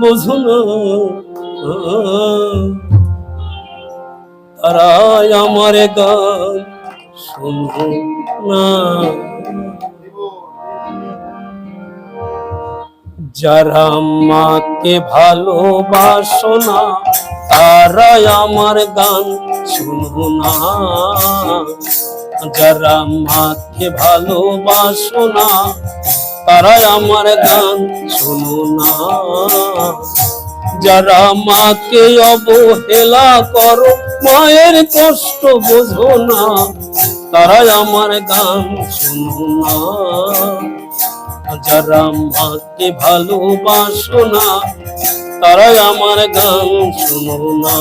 বোঝো না তারাই আমার গান শুনব না। যারা মাকে ভালোবাসো না, তারাই আমার গান শুনব না। যারা মাকে ভালোবাসো না তারাই আমার গান শুনো না। যারা মাকে অবহেলা করো, মায়ের কষ্ট বোঝো না। তারাই আমার গান শুনো না। যারা মাকে ভালোবাসো না, তারাই আমার গান শুনো না।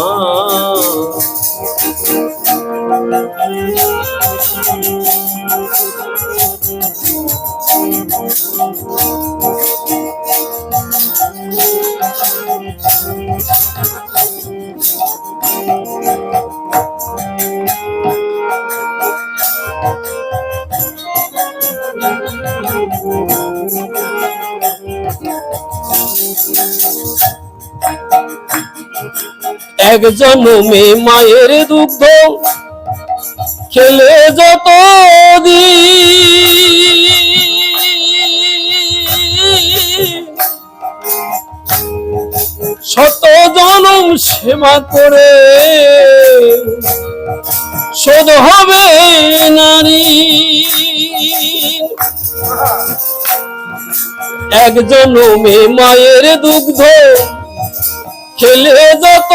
এক জন্মে মায়ের দুগ্ধ খেলে যত শত জনম সেবা করে, শোধ হবে নারী। এক জনমে মায়ের দুগ্ধ খেলে যত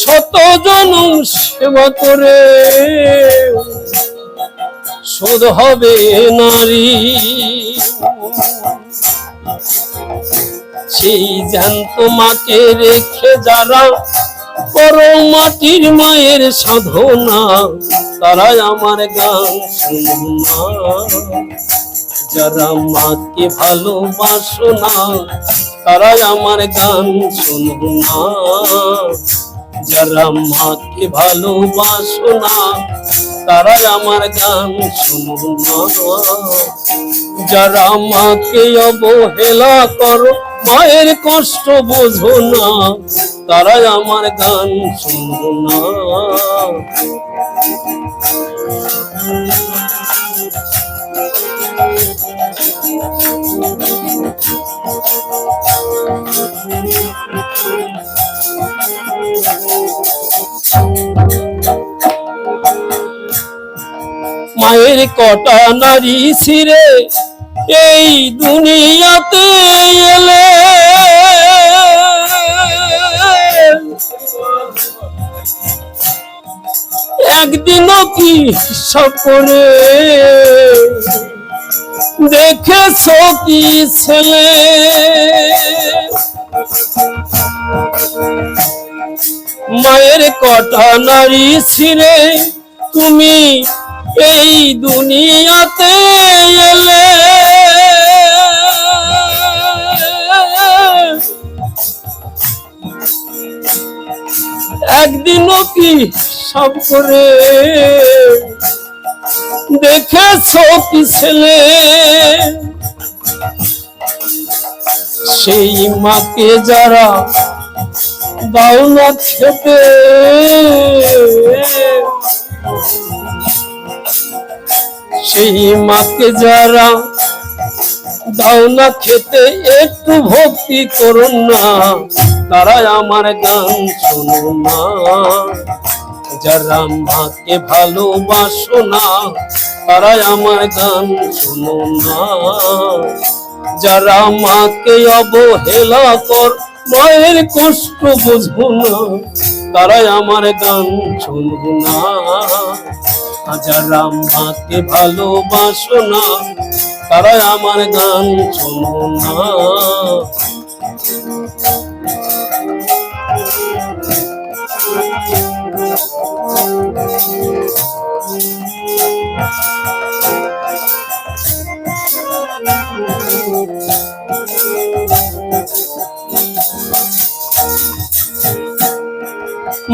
শত জনম সেবা করে শোধ হবে নারী। সেই জ্যান্ত মাকে রেখে যারা পরম মাটির মায়ের সাধনা, তারাই আমার গান শুনো না যারা মাকে ভালোবাসো না, তারাই আমার গান শুনো না। যারা মাকে ভালোবাসো না, তারাই আমার গান শুনো না। যারা মাকে অবহেলা করো, মায়ের কষ্ট বোঝো না, তারাই আমার গান শুনো না। মায়ের কটা নারী ছিঁড়ে এই দুনিয়াতে এলে। একদিনও কি সপনে দেখেছ কি ছেলে? মায়ের কটা নারী ছিঁড়ে তুমি এই দুনিয়াতে এলে একদিনও কি সব করে দেখেছ কি ছেলে? সেই মাকে যারা দাও না খেতে সেই মাকে যারা দাও না খেতে, একটু ভক্তি করুন না। তারাই আমার গান শুনো না। যারা মাকে ভালোবাসো না তারাই আমার গান শুনো না। যারা মাকে অবহেলা কর, মায়ের কষ্ট বুঝব না, তারাই আমার গান শুনব না। যারা মাকে ভালোবাসো না তারাই আমার গান শোনো না।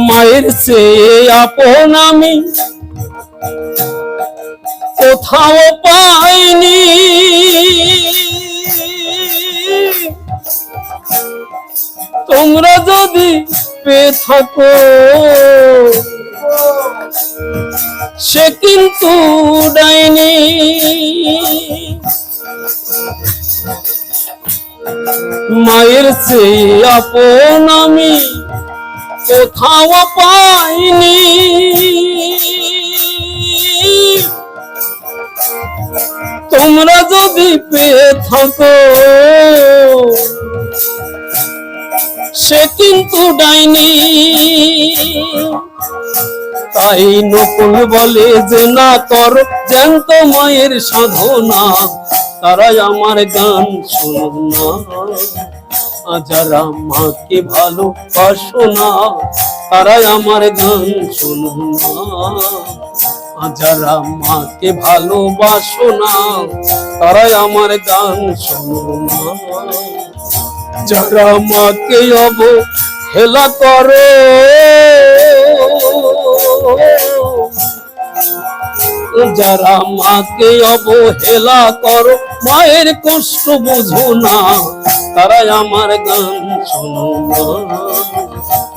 মায়ের চেয়ে আপন আমি কোথাও পাইনি। তোমরা যদি পেয়ে থাকো, সে কিন্তু ডাইনি মায়ের সেই আপন আমি কোথাও পাইনি। তোমরা যদি পেয়ে থাকো, সে কিন্তু ডাইনি। তাই নকুল বলে যে, না কর জ্যান্ত মায়ের সাধনা, তারাই আমার গান শুনুন না। যারা মাকে ভালোবাসো না, তারাই আমার গান শুনুন না। যারা মাকে ভালোবাসো না, তারাই আমার গান শুনুন না। যারা মাকে অবহেলা করে, যারা মাকে অবহেলা করো, মায়ের কষ্ট বুঝো না, তারাই আমার গান শোনো না।